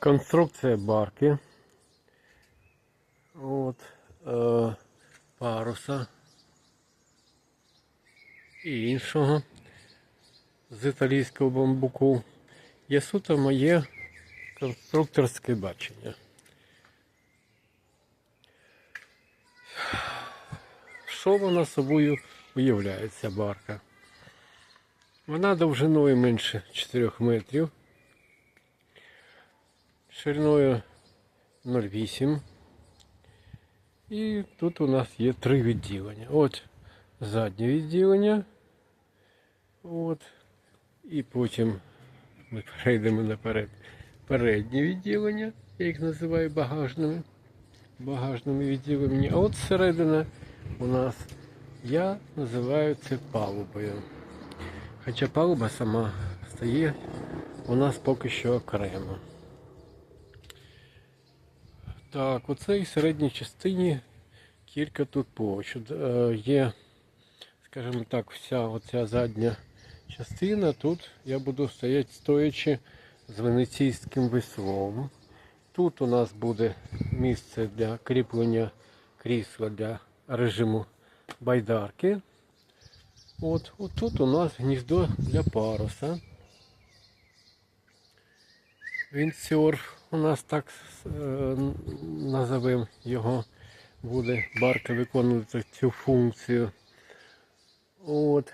Конструкція барки. От, е, паруса і іншого з італійського бамбуку. Є суто моє конструкторське бачення. Що вона собою уявляє ця барка? Вона довжиною менше 4 метрів, шириною 0,8. І тут у нас є три відділення. От заднє відділення. От. І потім ми перейдемо наперед. Переднє відділення, я їх називаю багажними. Багажними відділеннями. А от середина у нас я називаю це палубою. Хоча палуба сама стає у нас поки що окремо. Так, у цій середній частині кілька тут площад. Е, Є, скажімо так, вся оця задня частина. Тут я буду стояти стоячи з венеційським веслом. Тут у нас буде місце для кріплення крісла для режиму байдарки. От, от тут у нас гніздо для паруса. Вінцер у нас так е, назовемо його, буде барка виконувати цю функцію. От.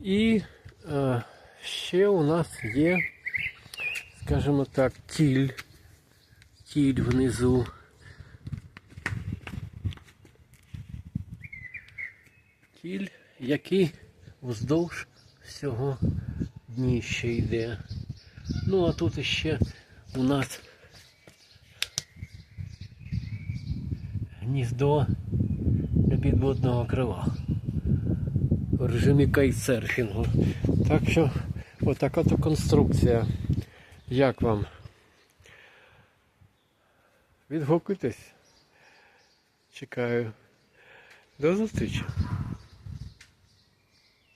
І е, ще у нас є, скажімо так, тіль. Тіль внизу. Тіль, який вздовж всього дніща йде. Ну а тут іще у нас гніздо підводного крила в режимі кайтсерфінгу. Так що отака то конструкція. Як вам? Відгукуйтесь. Чекаю. До зустрічі.